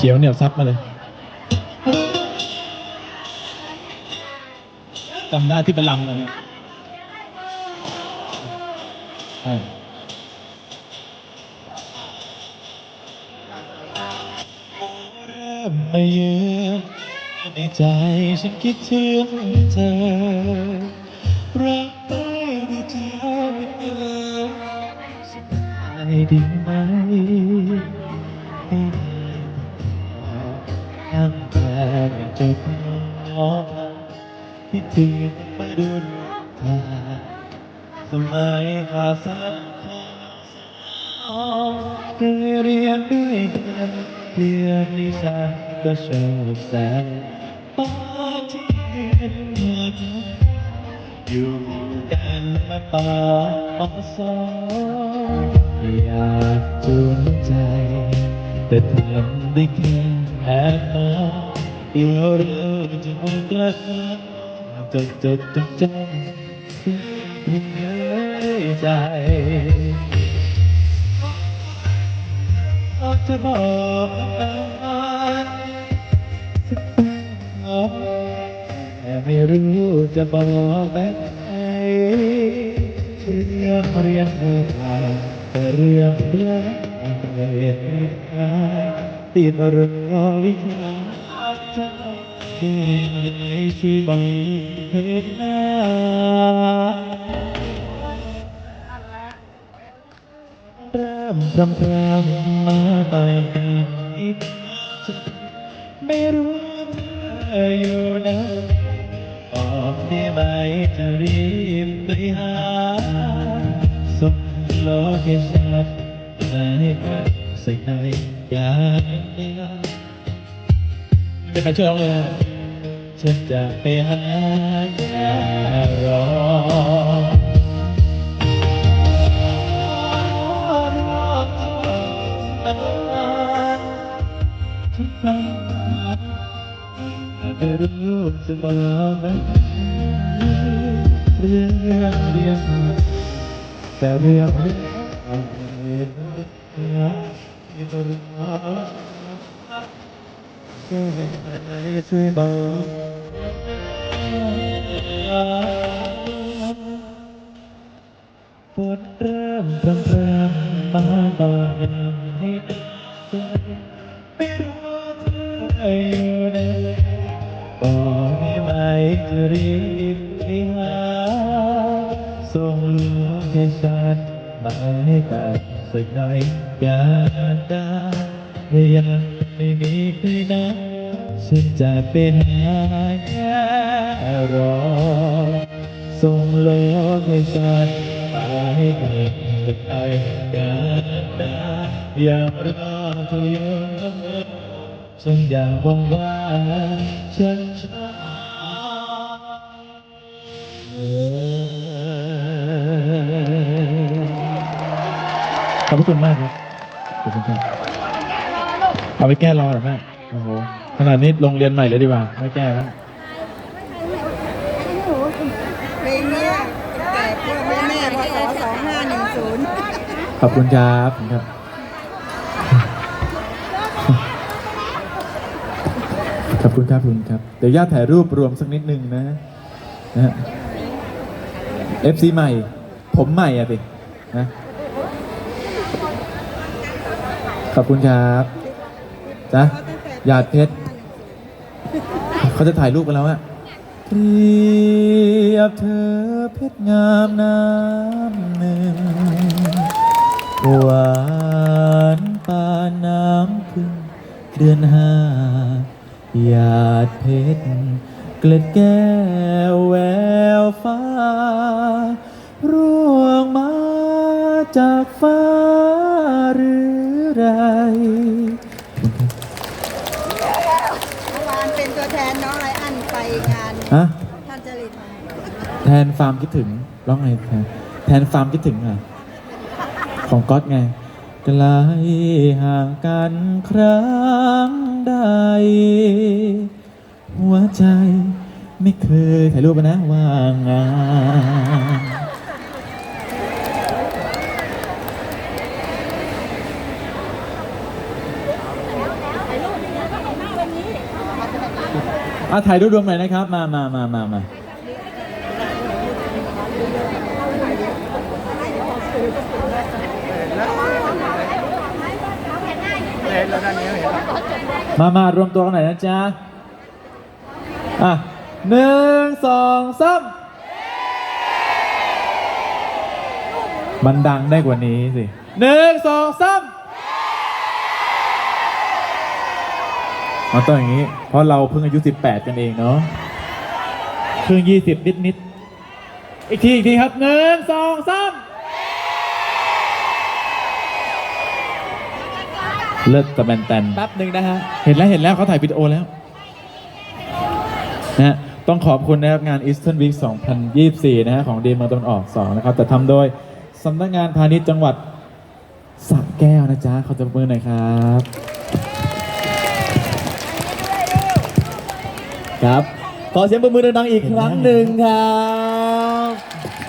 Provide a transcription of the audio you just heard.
ขียวเหนียวซับมาเลยจำได้ที่เป็นลังเลยใช่มาเยือนในใจฉันคิดถึงเธอ รักไม่ได้เจอไม่เจอสบายดี คิดถึงมาดูทาสมัยขาสังคมเคยเรียนด้วยกันเรียนนิสาก็ชอบแสนตอนที่เห็นเธออยู่กันมาป่าปอสออยากจูนใจแต่ทำได้แค่แอบมองเดี๋ย วเราจะคงกลับมาจดจดจำจำที่เหนื่อยใจจะบอกสักคำแต่ไม่รู้จะบอกแบบไหนเรื่องเรียนเมื่อไหร่แต่เรื่องเรียนไม่ได้ติดรอวิชาเจ้าที่ใน ชีวิตเห็นหน้าเริ่มรำพรำมาตายนี้ไม่รู้เธออยู่ไหนบอกได้ไหมจะรีบไปหาส่งโลเคชั่นให้กันสักหน่อยอยากเป็ นใครช่วยร้องเลยฉันจะไปหาอย่ารอทุกครั้งไม่รู้จะบอกไหมเรื่องเรื่องเรื่องแต่เรื่องเรื่องที่ตัวเราช่วยช่วยบอก ปวดเริ่มรำรำมาบอกให้ใจไม่รู้เธออยู่ไหนบอกได้ไหมจะรีบไปหาส่งโลเคชั่นมาให้กันสักหน่อยกันได้ ยังไม่มีใครนะฉันจะไปหาแค่รอส่งโลเคชั่นมาให้กันสักหน่อยกันได้ยังรอเธออยู่ฉันอยากบอกว่าฉันชอบขอบคุณมากครับขอบคุณครับ เอาไปแก้รอเหรอแม่โอ้โหขนาดนี้โรงเรียนใหม่เลยดีกว่าไม่แก้แล้วเพลงเนี้ยแต่พ่อแม่แม่พศสองห้าหนึ่งศูนย์ขอบคุณครับขอบคุณครับขอบคุณครับขอบคุณครับ เดี๋ยวญาติถ่ายรูปรวมสักนิดนึงนะนะฮะ FC ใหม่ ผมใหม่อะสินะขอบคุณครับ จ้ะหยาดเพชรเขาจะถ่ายรูปกันแล้วอะเปรียบเธอเพชรงามน้ำหนึ่งหวานปานน้ำพึ่งเดือนห้าหยาดเพชรเกล็ดแก้วแววฟ้า ร่วงมาจากฟ้าหรือไร ทนฟาร์มคิดถึงร้องไงแทนแทนฟาร์มคิดถึงอะของก๊อตไงไกลห่างกันครั้งใด หัวใจไม่เคยถ่ายรูปนะว่างงานอะถ่ายรูปรวมหน่อยนะครับ มามามามามา มามารวมตัวกันหน่อยนะจ๊ะ อะหนึ่งสองสามมันดังได้กว่านี้สิหนึ่งสองสามมันต้องอย่างนี้ เพราะเราเพิ่งอายุ 18 กันเองเนาะเพิ่ง20 นิดนิดอีกที อีกทีครับหนึ่งสองสาม เลิศตะแบนแตนแป๊บหนึ่งนะฮะ เห็นแล้วเห็นแล้วเขาถ่ายวิดีโอแล้วนะฮะต้องขอบคุณนะครับงาน Eastern Week 2024 นะฮะของดีเมืองตะวันออก 2 นะครับ แต่ทำโดยสำนักงานพาณิชย์จังหวัดสระแก้วนะจ๊ะขอจับมือหน่อยครับ ครับ ขอเสียงปรบมือดังๆอีกครั้งหนึ่งครับ